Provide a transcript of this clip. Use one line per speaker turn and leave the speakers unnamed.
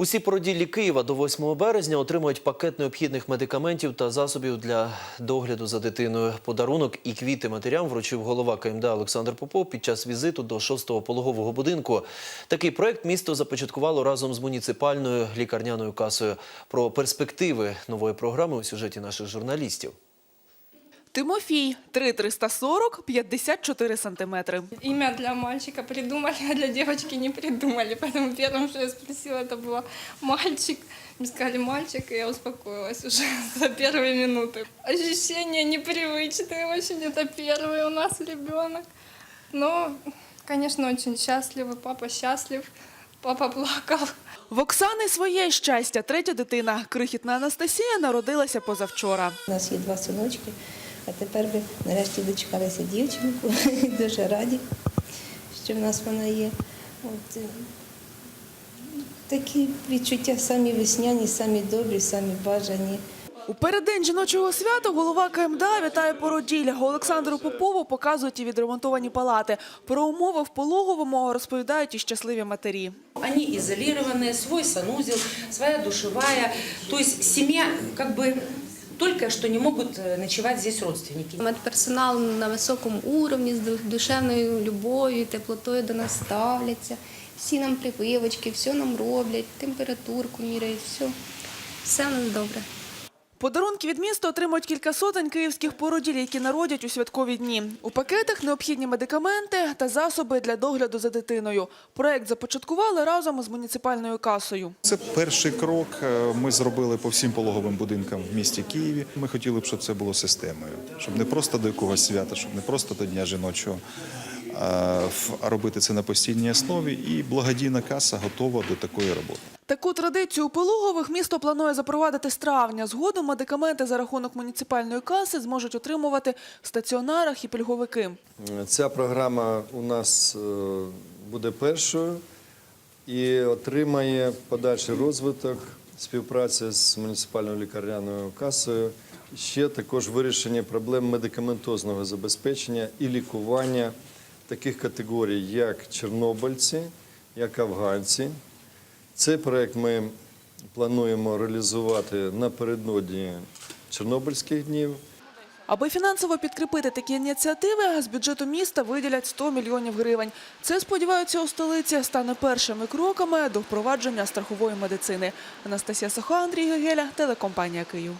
Усі породіллі Києва до 8 березня отримують пакет необхідних медикаментів та засобів для догляду за дитиною. Подарунок і квіти матерям вручив голова КМДА Олександр Попов під час візиту до 6-го пологового будинку. Такий проект місто започаткувало разом з муніципальною лікарняною касою. Про перспективи нової програми у сюжеті наших журналістів.
Тимофій 3,340, 54 сантиметри.
Имя для мальчика придумали, а для девочки не придумали. Поэтому первым, что я спросила, это было мальчик. Мне сказали мальчик, и я успокоилась уже за первые минуты. Ощущения непривычные очень. Это первый у нас ребенок. Но, конечно, очень счастливы. Папа счастлив. Папа плакал.
В Оксани своє щастя. Третя дитина. Крихітна Анастасія народилася позавчора.
У нас є два синочки, а тепер ви нарешті дочекалися дівчинку. Дуже раді, що в нас вона є. От, е, такі відчуття самі весняні, самі добрі, самі бажані.
У переддень жіночого свята голова КМДА вітає породілля. Олександру Попову показують і відремонтовані палати. Про умови в пологовому розповідають і щасливі матері.
Они изолированные, свой санузел, своя душевая. То есть семья как бы только что не могут э, ночевать здесь родственники.
Медперсонал на високому уровні, з ду- душевною любов'ю, теплотою до нас ставляться. Всі нам прививочки, все нам роблять, температурку міряють, все. Все у нас добре.
Подарунки від міста отримують кілька сотень київських породіль, які народять у святкові дні. У пакетах необхідні медикаменти та засоби для догляду за дитиною. Проект започаткували разом з муніципальною касою.
Це перший крок. е, Ми зробили по всім пологовим будинкам в місті Києві. Ми хотіли б, щоб це було системою, щоб не просто до якогось свята, щоб не просто до дня жіночого, робити це на постійній основі. І благодійна каса готова до такої роботи.
Таку традицію у пологових місто планує запровадити з травня. Згодом медикаменти за рахунок муніципальної каси зможуть отримувати в стаціонарах і пільговики.
Ця програма у нас е, буде першою і отримає подальший розвиток співпраця з муніципальною лікарняною касою. Ще також вирішення проблем медикаментозного забезпечення і лікування таких категорій, як чорнобильці, як афганці. Цей проект ми плануємо реалізувати напередодні Чорнобильських днів.
Аби фінансово підкріпити такі ініціативи, з бюджету міста виділять 100 мільйонів гривень. Це, сподіваються, у столиці стане першими кроками до впровадження страхової медицини. Анастасія Соха, Андрій Гегеля, телекомпанія «Київ».